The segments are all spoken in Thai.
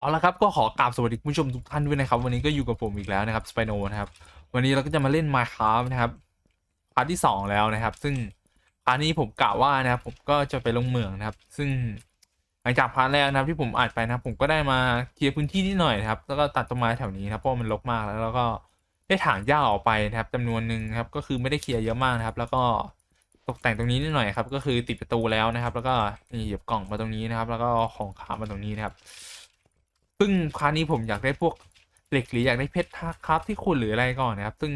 เอาละครับก็ขอกราบสวัสดีคุณผู้ชมทุกท่านด้วยนะครับ วันนี้ก็อยู่กับผมอีกแล้วนะครับสไปโนนะครับวันนี้เราก็จะมาเล่น Minecraft นะครับพาร์ทที่ 2 แล้วนะครับ ซึ่งพาร์ทนี้ผมกะว่านะครับผมก็จะไปลงเมืองนะครับ ซึ่งหลังจากพาร์ทแรกนะครับที่ผมอัดไปนะครับ ผมก็ได้มาเคลียร์พื้นที่นิดหน่อยนะครับ แล้วก็ตัดต้นไม้แถวนี้นะครับเพราะมันรกมากแล้วแล้วก็ได้ถางหญ้าออกไปนะครับจำนวนหนึ่งครับก็คือไม่ได้เคลียร์เยอะมากนะครับ แล้วก็ตกแต่งตรงนี้นิดหน่อยครับก็คือติดประตูแล้วนะครับ แล้วก็นี่เหยียบกล่องมาตรงนี้นะครับ แล้วก็ของขามาตรงนี้นะครับ ซึ่งคราวนี้ผมอยากได้พวกเหล็กหรืออยากได้เพชรครับที่คุณหรืออะไรก่อนนะครับ ซึ่ง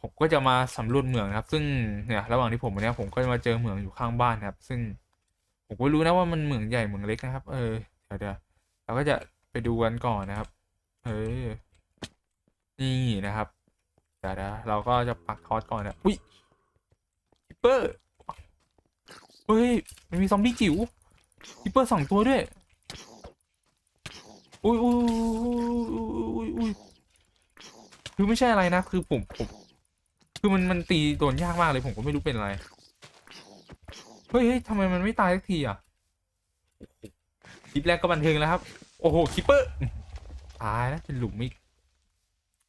ผมก็จะมาสำรวจเหมืองนะครับ ซึ่งเนี่ยระหว่างที่ผมวันนี้ผมก็จะมาเจอเหมืองอยู่ข้างบ้านนะครับ ซึ่งผมก็รู้นะว่ามันเหมืองใหญ่เหมืองเล็กนะครับ เออเดี๋ยวเดี๋ยวเราก็จะไปดูกันก่อนนะครับ เออนี่นะครับเดี๋ยวเดี๋ยวเราก็จะปักทอดก่อนนะอุ้ยคิปเปอร์เฮ้ยมันมีซอมบี้จิ๋วคิปเปอร์สองตัวด้วย อุ้ยอุ้ยอุ้ยอุ้ยคือไม่ใช่อะไรนะ คือผมผมคือมันมันตีโดนยากมากเลยผมก็ไม่รู้เป็นอะไร เฮ้ยเฮ้ยทำไมมันไม่ตายสักทีอะคลิปแรกก็บันเทิงแล้วครับ โอ้โหคิปเปอร์ตายแล้วเป็นหลุมอีก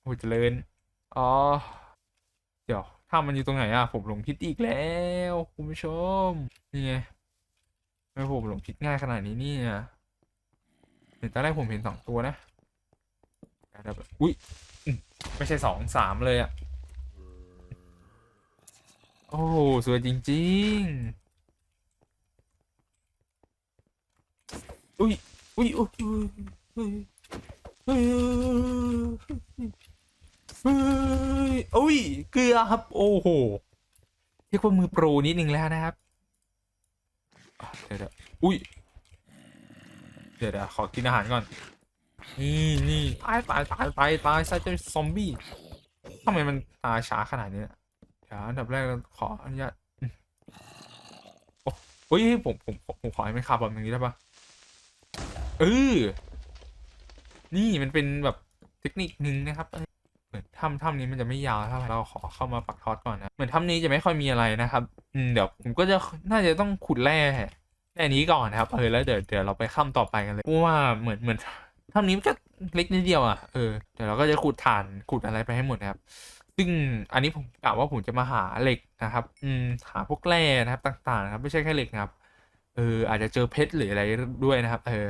โอ้เจริญอ๋อเดี๋ยวถ้ามันอยู่ตรงไหนอะผมหลงผิดอีกแล้วคุณผู้ชมนี่ไงทำไมผมหลงผิดง่ายขนาดนี้เนี่ย เห็นตอนแรกผมเห็นสองตัวนะแต่แบบอุ้ยอืมไม่ใช่สองสามเลยอะ่ะ โอ้โหสวยจริงๆ อุ้ยอุ้ยอุ้ยอุ้ยอุ้ยอุ้ยอุ้ยเกลือครับ โอ้โหเรียกว่ามือโปรนิดนึงแล้วนะครับอะเดี๋ยวเดี๋ยวอุ้ย เดี๋ยวเดี๋ยวขอกินอาหารก่อน นี่นี่ตายตายตายตายตายซะเจ้าซอมบี้ทำไมมันตายช้าขนาดนี้เนี่ยเดี๋ยวอันดับแรกเราขออนุญาตอืมโอ้ยผมผมผมผมขอให้มันขับแบบนี้ได้ปะเออ นี่มันเป็นแบบเทคนิคนึงนะครับเหมือนถ้ำถ้ำนี้มันจะไม่ยาวเท่าไหร่เราขอเข้ามาปักทอดก่อนนะ เหมือนถ้ำนี้จะไม่ค่อยมีอะไรนะครับ อืมเดี๋ยวผมก็จะน่าจะต้องขุดแร่ แค่นี้ก่อนนะครับเออแล้วเดี๋ยวเดี๋ยวเราไปข้ามต่อไปกันเลยเพราะว่าเหมือนเหมือนถ้ำนี้มันก็เล็กนิดเดียวอะเออเดี๋ยวเราก็จะขุดถ่านขุดอะไรไปให้หมดนะครับ ซึ่งอันนี้ผมกะว่าผมจะมาหาเหล็กนะครับ อืมหาพวกแร่นะครับต่างๆครับไม่ใช่แค่เหล็กนะครับเอออาจจะเจอเพชรหรืออะไรด้วยนะครับ เออ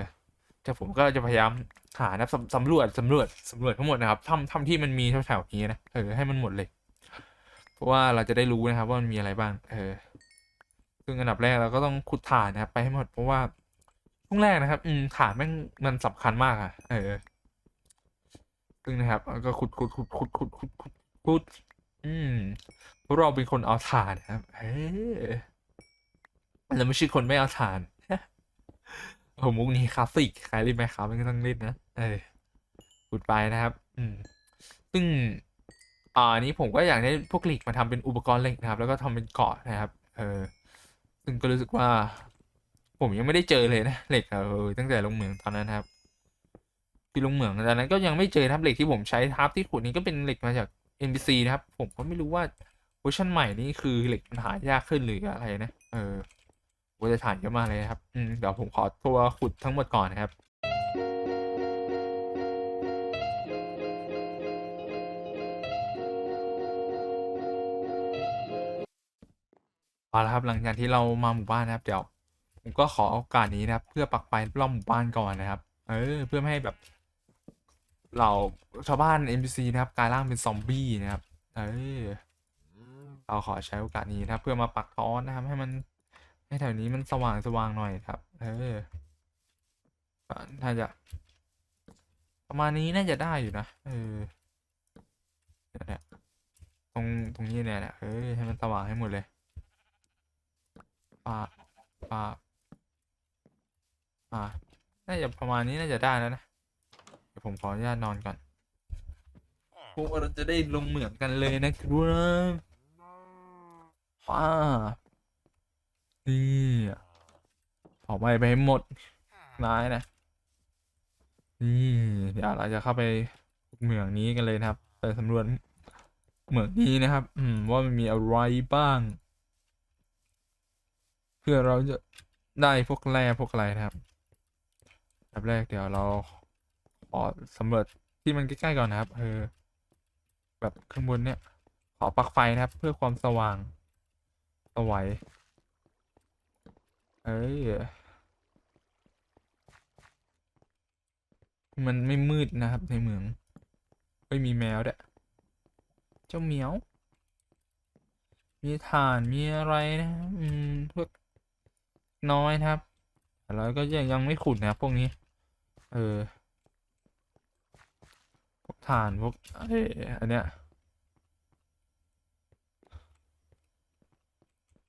แต่ผมก็จะพยายามหานะครับสำสำรวจสำรวจสำรวจทั้งหมดนะครับถ้ำถ้ำที่มันมีแถวๆนี้นะเออให้มันหมดเลย เพราะว่าเราจะได้รู้นะครับว่ามันมีอะไรบ้าง เออ ซึ่งอันดับแรกเราก็ต้องขุดถ่านนะครับ ไปให้หมดเพราะว่าช่วงแรกนะครับ อืมถ่านแม่งมันสำคัญมากอะเออซึ่งนะครับก็ขุดขุดขุดขุดขุดขุดขุดขุด อืมเพราะเราเป็นคนเอาถ่านนะครับ เออเราไม่ใช่คนไม่เอาถ่านโอ้มุกนี้คลาสสิกใครเล่นไหมครับมันก็ต้องเล่นนะ เออขุดไปนะครับ อืม ซึ่งอ่าอันนี้ผมก็อยากได้พวกเหล็กมาทำเป็นอุปกรณ์เหล็กนะครับ แล้วก็ทำเป็นเกาะนะครับ เออ ซึ่งก็รู้สึกว่า ผมยังไม่ได้เจอเลยนะเหล็กเออตั้งแต่ลงเหมืองตอนนั้นครับที่ลงเหมืองตอนนั้นก็ยังไม่เจอทับเหล็กที่ผมใช้ทับที่ขุดนี้ก็เป็นเหล็กมาจาก NPC นะครับ ผมก็ไม่รู้ว่าเวอร์ชันใหม่นี่คือเหล็กมันหายากขึ้นหรืออะไรนะเออว่าจะถ่านเยอะมากเลยครับ อืมเดี๋ยวผมขอตัวขุดทั้งหมดก่อนนะครับ เอาละครับหลังจากที่เรามาหมู่บ้านนะครับ เดี๋ยว ผมก็ขอโอกาสนี้นะครับ เพื่อปักไฟรอบหมู่บ้านก่อนนะครับ เออ เพื่อไม่ให้แบบเราชาวบ้าน NPC นะครับกลายร่างเป็นซอมบี้นะครับ เออเราขอใช้โอกาสนี้นะครับ เพื่อมาปักทอนนะครับ ให้มันให้แถวนี้มันสว่างสว่างหน่อยครับ เออก็น่าจะ ประมาณนี้น่าจะได้อยู่นะเออตรงตรงนี้เนี่ยนะเออให้มันสว่างให้หมดเลย ปาปาอ่าน่าจะประมาณนี้น่าจะได้แล้วนะ เดี๋ยวผมขออนุญาตนอนก่อนพวกเราจะได้ลงเหมืองกันเลยนะครับว้านี่ออกไปไปให้หมดร้ายนะนี่เดี๋ยวเราจะเข้าไปเหมืองนี้กันเลยนะครับ ไปสำรวจเหมืองนี้นะครับ อืมว่ามันมีอะไรบ้าง พื่อเราจะได้พวกแร่พวกอะไรนะครับแบบแรกเดี๋ยวเราขอสำรวจที่มันใกล้ๆก่อนนะครับเออแบบข้างบนเนี่ย ขอปลั๊กไฟนะครับ เพื่อความสว่างสวัยเอ้ยมันไม่มืดนะครับในเมืองเอ้ยมีแมวด้วยเจ้าเหมียว มีถ่านมีอะไรนะ อืมพวก น้อยนะครับแต่เราก็ยังยังไม่ขุดนะครับพวกนี้ เออพวกถ่านพวกเอ้ยอันเนี้ย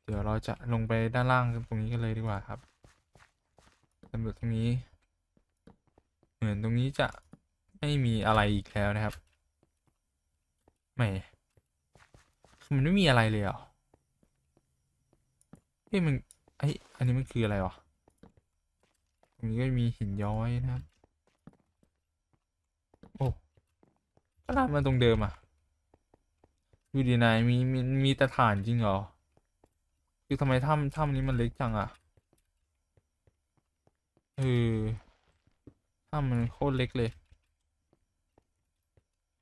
เดี๋ยวเราจะลงไปด้านล่างตรงนี้กันเลยดีกว่าครับสำรวจตรงนี้ เหมือนตรงนี้จะไม่มีอะไรอีกแล้วนะครับ ไม่มันไม่มีอะไรเลยเหรอเฮ้ยมัน ไอยอันนี้มันคืออะไรวะตรงนี้ก็มีหินย้อยนะครับ โอ้ก็ลากมาตรงเดิมอะดูดีนายมีมีมีแต่ฐานจริงเหรอ คือทำไมถ้ำถ้ำนี้มันเล็กจังอะเออถ้ำมันโคตรเล็กเลย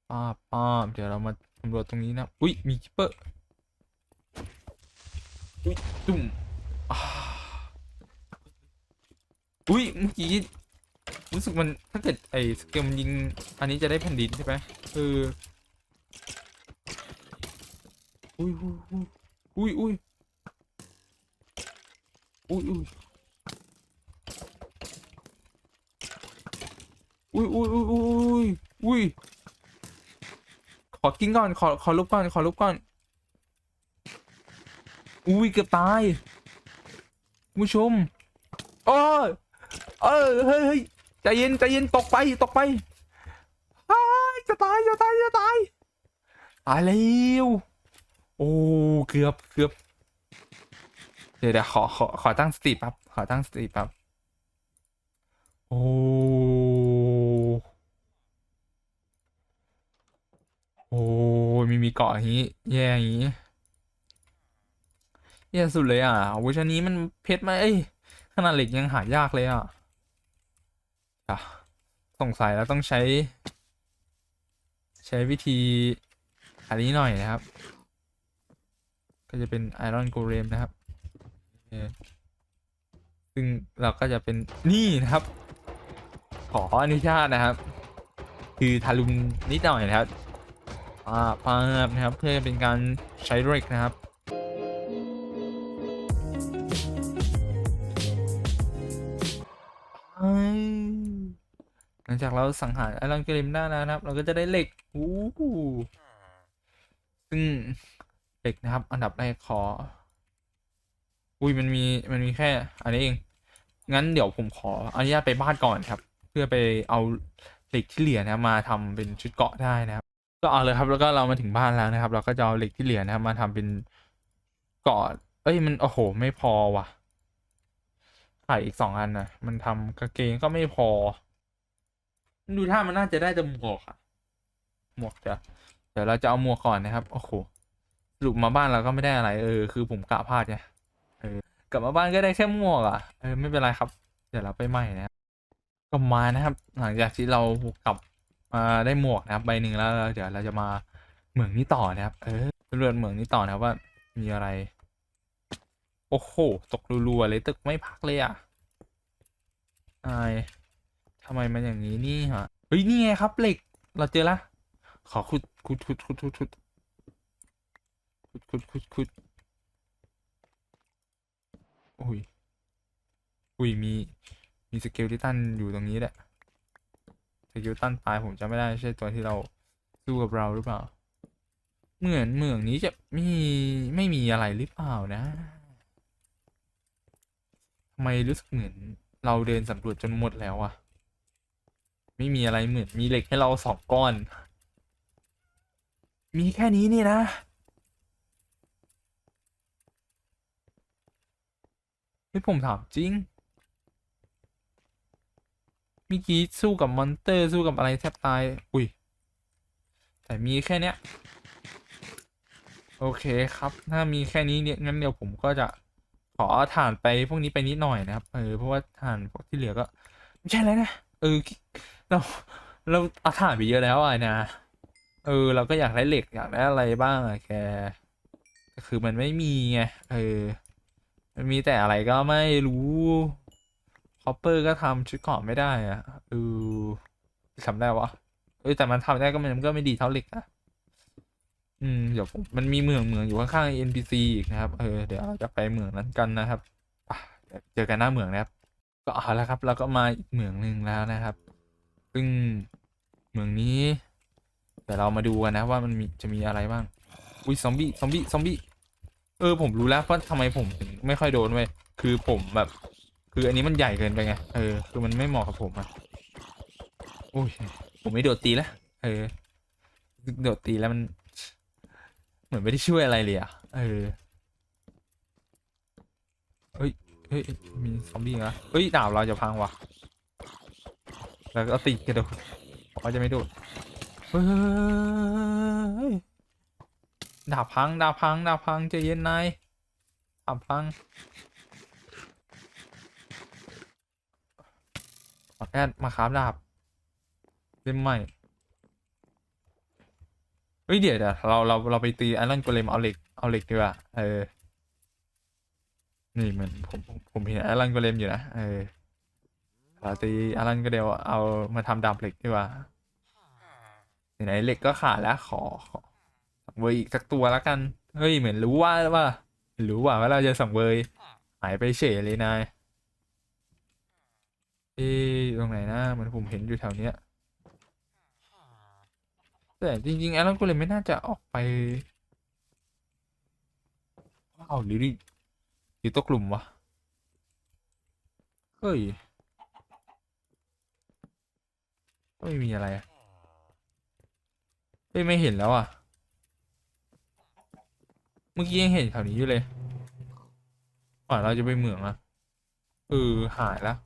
ป้าป้าเดี๋ยวเรามาสำรวจตรงนี้นะ อุ้ยมีคิปเปอร์ อุ้ยตุ่ม อุ้ยเมื่อกี้รู้สึกมันถ้าเกิดไอ้สเกลมันยิง อันนี้จะได้แผ่นดินใช่ไหมเอออุ้ยอุ้ยอุ้ยอุ้ยอุ้ยอุ้ยอุ้ยอุ้ยอุ้ยอุ้ยอุ้ยขอกินก่อนขอขอลุกก่อนขอลุกก่อนอุ้ยเกือบตาย คุณผู้ชมโอ้ยเออเฮ้ยเฮ้ยใจเย็นใจเย็นตกไปตกไปจะตายจะตายจะตายตายแล้วโอ้เกือบเกือบเดี๋ยวเดี๋ยวขอขอขอตั้งสติแป๊บขอตั้งสติแป๊บโอ้โอ้มีมีเกาะอย่างนี้แย่อย่างนี้ แย่สุดเลยอะเวอร์ชันนี้มันเพชรมาเอ้ยขนาดเหล็กยังหายากเลยอะอะสงสัยแล้วต้องใช้ ใช้วิธีอันนี้หน่อยนะครับ ก็จะเป็นไอรอนโกเลมนะครับซึ่งเราก็จะเป็นนี่นะครับ ขออนุญาตนะครับ คือทารุณนิดหน่อยนะครับอ่าภานะครับเพื่อเป็นการใช้เหล็กนะครับ ลังจากเราสังหารไอรอนเกรมได้แล้วนะครับ เราก็จะได้เหล็กอู้หูซึ่งเหล็กนะครับ อันดับแรกขอ อุ้ยมันมีมันมีแค่ อันนี้เอง งั้นเดี๋ยวผมขออนุญาตไปบ้านก่อนครับ เพื่อไปเอาเหล็กที่เหลือนะมาทำเป็นชุดเกาะได้นะครับ ก็เอาเลยครับ แล้วก็เรามาถึงบ้านแล้วนะครับ เราก็จะเอาเหล็กที่เหลือนะครับ มาทำเป็นเกาะเอ้ยมันโอ้โห ไม่พอว่ะขายอีกสองอันนะมันทำกางเกงก็ไม่พอ ดูท่ามันน่าจะได้แต่หมวกอะหมวกเดี๋ยวเดี๋ยวเราจะเอาหมวกก่อนนะครับโอ้โหสรุปมาบ้านเราก็ไม่ได้อะไร เออคือผมกะพลาดไงเออกลับมาบ้านก็ได้แค่หมวกอะเออไม่เป็นไรครับ เดี๋ยวเราไปใหม่นะครับก็มานะครับ หลังจากที่เรากลับมาได้หมวกนะครับใบหนึ่งแล้วเดี๋ยวเราจะมาเหมืองนี้ต่อนะครับเออสำรวจเหมืองนี้ต่อนะครับว่ามีอะไร โอ้โหตกรัวๆเลยตึกไม่พักเลยอะอาย ทำไมมันอย่างนี้นี่ฮะเฮ้ยนี่ไงครับเหล็ก เราเจอละขอขุดขุดขุดขุดขุดขุดขุดขุดขุดขุดอุ้ยอุ้ยมีมีสเกลที่ตันอยู่ตรงนี้แหละสเกลตันตายผมจำไม่ได้ใช่ตัวที่เราสู้กับเราหรือเปล่า เหมือนเมืองนี้จะมีไม่มีอะไรหรือเปล่านะทำไมรู้สึกเหมือนเราเดินสำรวจจนหมดแล้วอะ ไม่มีอะไรเหมือนมีเหล็กให้เราสองก้อน มีแค่นี้นี่นะเฮ้ยผมถามจริงเมื่อกี้สู้กับมอนเตอร์สู้กับอะไรแทบตาย อุ้ย แต่มีแค่เนี้ย โอเคครับ ถ้ามีแค่นี้เนี่ยงั้นเดี๋ยวผมก็จะขอถ่านไปพวกนี้ไปนิดหน่อยนะครับ เออ เพราะว่าถ่านพวกที่เหลือก็ ไม่ใช่แล้วนะ เออ เราเราเอาถ่านไปเยอะแล้วอะนะเออ เราก็อยากได้เหล็กอยากได้อะไรบ้างอะแค่คือมันไม่มีไงเออ มันมีแต่อะไรก็ไม่รู้คอปเปอร์ก็ทำชุดเกราะไม่ได้อะเออทำได้วะเออแต่มันทำได้ก็มันก็ไม่ดีเท่าเหล็กอะอืมเดี๋ยวมันมีเมืองเมืองอยู่ข้างๆ NPC อีกนะครับ เออเดี๋ยวเราจะไปเมืองนั้นกันนะครับเดี๋ยวเจอกันหน้าเมืองนะครับ ก็เอาละครับ เราก็มาอีกเมืองหนึ่งแล้วนะครับ ซึ่งเมืองนี้เดี๋ยวเรามาดูกันนะว่ามันมีจะมีอะไรบ้าง อุ้ยซอมบี้ซอมบี้ซอมบี้เออผมรู้แล้วว่าทำไมผมถึงไม่ค่อยโดนเว้ยคือผมแบบ คืออันนี้มันใหญ่เกินไปไงเออคือมันไม่เหมาะกับผมอะอุ้ยผมไม่โดดตีแล้วเออโดดตีแล้วมัน เหมือนไม่ได้ช่วยอะไรเลยอะเออเฮ้ยเฮ้ยมีซอมบี้เหรอเฮ้ยดาบเราจะพังว่ะ แล้วก็ตีกระโดดเขาจะไม่โดดเฮ้ยดาบพังดาบพังดาบพังใจเย็นนายดาบพังขอแอดมาครับดาบเล่มใหม่เฮ้ยเดี๋ยวเดี๋ยวเราเราเราไปตีไอรอนโกเลมเอาเหล็กเอาเหล็กดีกว่าเออนี่มันผมผมผมเห็นไอรอนโกเลมอยู่นะเออ เราตีไอรอนก็เดียวเอามาทำดาบเหล็กดีกว่าไหนๆเหล็กก็ขาดแล้วขอขอสังเวยอีกสักตัวแล้วกัน เฮ้ยเหมือนรู้ว่าว่ารู้ว่าว่าเราจะสังเวยหายไปเฉยเลยนายเอ๊ตรงไหนนะเหมือนผมเห็นอยู่แถวเนี้ยแต่จริงๆแอรอนก็เลยไม่น่าจะออกไปว้าวหรือหรือตกกลุ่มวะเฮ้ย ก็ ไม่มีอะไรอะเฮ้ยไม่เห็นแล้วอะ เมื่อกี้ยังเห็นแถวนี้อยู่เลยก่อนเราจะไปเหมืองอะเออหายแล้ว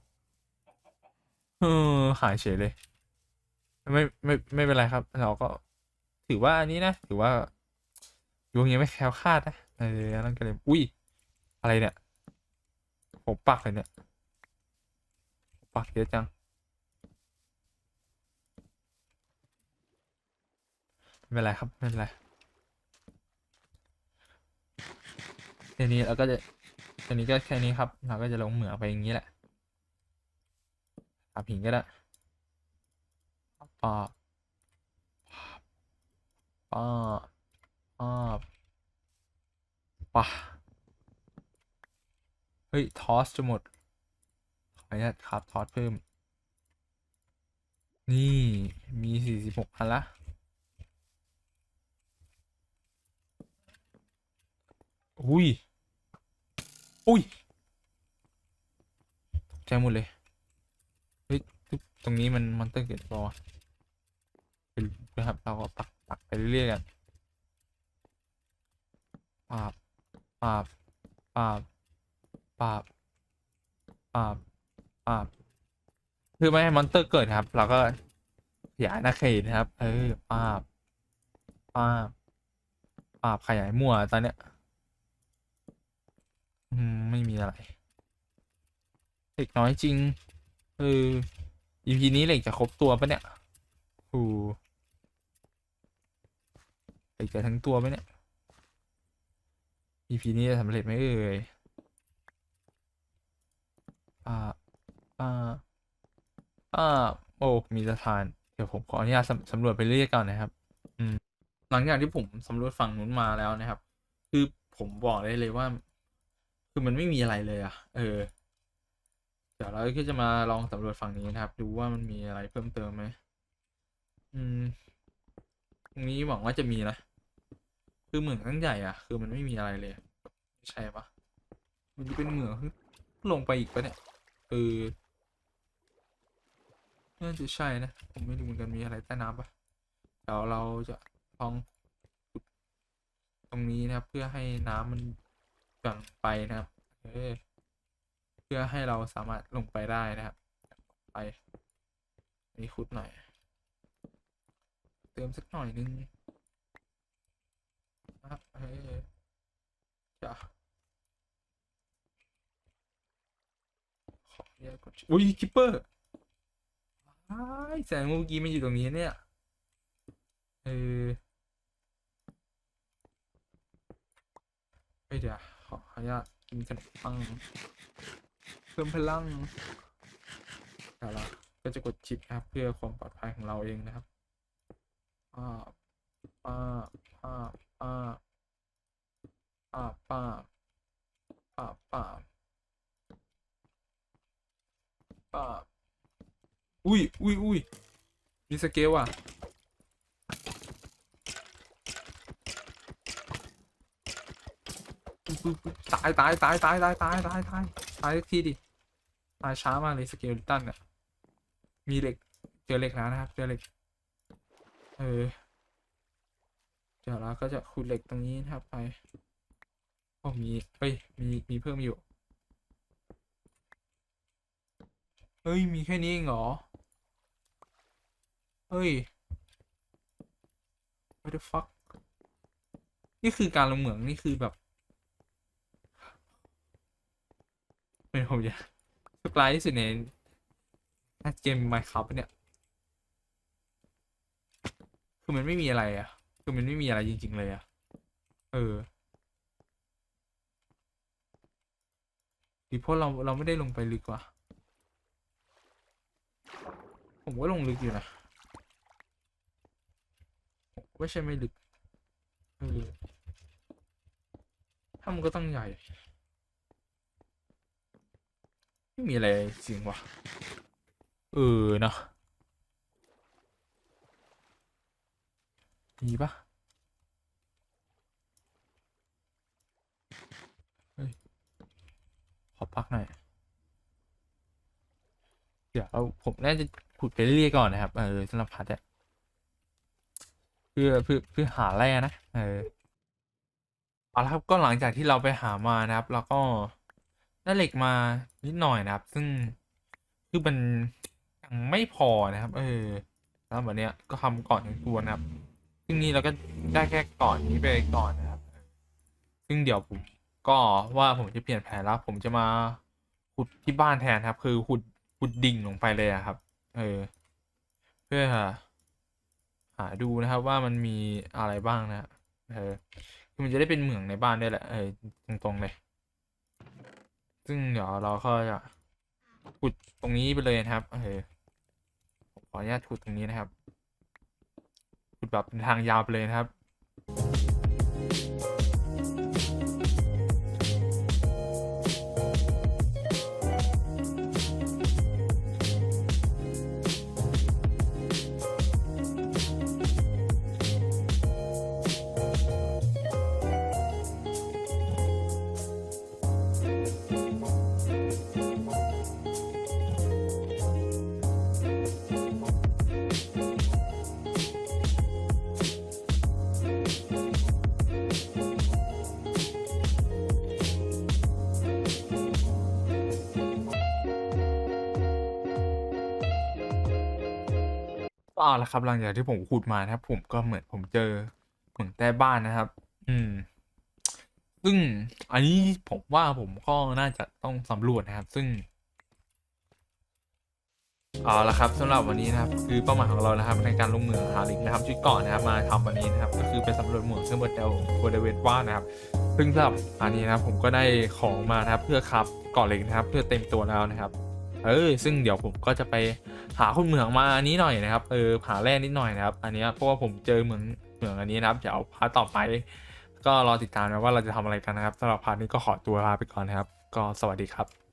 เออหายเฉยเลย ไม่ไม่ไม่เป็นไรครับ เราก็ถือว่าอันนี้นะถือว่าดวงยังไม่แคล้วคลาดนะเออนั่นก็เลยอุ้ยอะไรเนี่ยผมปักเลยเนี่ยปักเยอะจัง ไม่เป็นไรครับไม่เป็นไรทีนี้เราก็จะทีนี้ก็แค่นี้ครับ เราก็จะลงเหมืองไปอย่างนี้แหละตับหินก็ได้ปาปาปาปาปาเฮ้ย ทอสจะหมด ขออนุญาตครับ ทอสเพิ่ม นี่มีสี่สิบหกอันละ อุ้ย อุ้ยตกใจหมดเลย เฮ้ย ตรงนี้มันมันเตอร์เกิดปะวเป็นนะครับเราก็ปักปักไปเรื่อยๆกันปาบปาบปาบปาบปาบปาบคือไม่ให้มอนเตอร์เกิดครับ เราก็ขยายหน้าเขตนะครับ เออปาบปาบปาบขยายมั่วตอนเนี้ย อืม ไม่มีอะไร เหล็กน้อยจริง เออ EP นี้เหล็กจะครบตัวปะเนี่ยโอ้เหล็กจะทั้งตัวปะเนี่ย EP นี้จะสำเร็จไหมเอ่ยอ่าอ่าอ่าโอ้ มีสถาน เดี๋ยวผมขออนุญาตสำรวจไปเรื่อยก่อนนะครับ อืม หลังจากที่ผมสำรวจฝั่งนู้นมาแล้วนะครับ คือผมบอกได้เลยว่า คือมันไม่มีอะไรเลยอะเออ เดี๋ยวเราก็จะมาลองสำรวจฝั่งนี้นะครับ ดูว่ามันมีอะไรเพิ่มเติมไหมอืมตรงนี้หวังว่าจะมีนะ คือเหมืองตั้งใหญ่อะคือมันไม่มีอะไรเลยไม่ใช่ปะมันจะเป็นเหมืองลงไปอีกปะเนี่ยเออน่าจะใช่นะ ผมไม่รู้เหมือนกันมีอะไรใต้น้ำปะเดี๋ยวเราจะลองตรงนี้นะครับเพื่อให้น้ำมัน หย่อนไปนะครับเเพื่อให้เราสามารถลงไปได้นะครับ ไปนี่ขุดหน่อย เติมสักหน่อยนึงนะครับเออจะขออนุญาตกดอุ้ยคิปเปอร์อ้แสงเมื่อกี้มันอยู่ตรงนี้เนี่ยเออเฮ้ยเดี๋ยว อนุญาตกินขนมปังเพิ่มพลังเอาละก็จะกดชิปครับเพื่อความปลอดภัยของเราเองนะครับป้าป้าป้าป้าป้าป้าป้าป้าป้าอุ้ยอุ้ยอุ้ยมีสเกลอะ ปึ๊บปึ๊บปึ๊บ ตายตายตายตายตายตายตายตายตายทีดิตายช้ามากเลยสเกลตันเนี่ยมีเหล็กเจอเหล็กแล้วนะครับเจอเหล็กเออเดี๋ยวเราก็จะขุดเหล็กตรงนี้นะครับไปโอ้มีเอ้ยมีมีเพิ่มอยู่เฮ้ยมีแค่นี้เองเหรอเฮ้ย what the fuck นี่คือการลงเหมืองนี่คือแบบ เป็นผมจะสปายที่สุดในเกม Minecraft เนี่ยคือมันไม่มีอะไรอะ คือมันไม่มีอะไรจริง ๆ เลยอะ เออหรือเพราะเราเราไม่ได้ลงไปลึกว่ะผมก็ลงลึกอยู่นะผมก็ไม่ใช่ไม่ลึก เออถ้ามันก็ต้องใหญ่ ไม่มีอะไรจริงว่ะเออเนาะมีปะเฮ้ย ขอพักหน่อย เดี๋ยวเราผมน่าจะขุดไปเรื่อยๆก่อนนะครับ เออสำหรับพัดอะเพื่อเพื่อเพื่อหาแร่นะ เออเอาละครับก็หลังจากที่เราไปหามานะครับ แล้วก็ ได้เหล็กมานิดหน่อยนะครับ ซึ่งคือมันยังไม่พอนะครับ เออแล้วแบบเนี้ยก็ทำก่อนอย่งตัวนะครับ ซึ่งนี่เราก็ได้แค่ก่อนนี้ไปก่อนนะครับ ซึ่งเดี๋ยวผมก็ว่าผมจะเปลี่ยนแผนแล้ว ผมจะมาขุดที่บ้านแทนครับ คือขุดขุดดิ่งลงไปเลยอะครับ เออ เพื่อหาดูนะครับว่ามันมีอะไรบ้างนะ เออคือมันจะได้เป็นเหมืองในบ้านได้วยแหละ เออ ตรงๆเลย ซึ่งเดี๋ยวเราก็จะขุดตรงนี้ไปเลยนะครับเออผมขออนุญาตขุดตรงนี้นะครับขุดแบบเป็นทางยาวไปเลยนะครับ ก็เอาละครับหลังจากที่ผมขุดมานะครับ ผมก็เหมือนผมเจอเหมืองใต้บ้านนะครับ อืม ซึ่งอันนี้ผมว่าผมก็น่าจะต้องสำรวจนะครับ ซึ่งเอาละครับสำหรับวันนี้นะครับ คือเป้าหมายของเรานะครับ ในการลงเหมือหาลิงนะครับชุดเก่อนนะครับมาทำวันนี้นะครับ ก็คือไปสำรวจเหมืองซึ่งบนเดลบริเวณว่านะครับ ซึ่งสำหรับอันนี้นะครับผมก็ได้ของมานะครับ เพื่อครับก่อนเหล็กนะครับ เพื่อเต็มตัวแล้วนะครับ เออซึ่งเดี๋ยวผมก็จะไปหาคนเหมืองมาอันนี้หน่อยนะครับเออหาแร่นิดหน่อยนะครับ อันนี้เพราะว่าผมเจอเหมืองเหมืองอันนี้นะครับเดี๋ยวพาร์ทต่อไป ก็รอติดตามนะว่าเราจะทำอะไรกันนะครับสำหรับพาร์ทนี้ก็ขอตัวลาไปก่อนนะครับ ก็สวัสดีครับ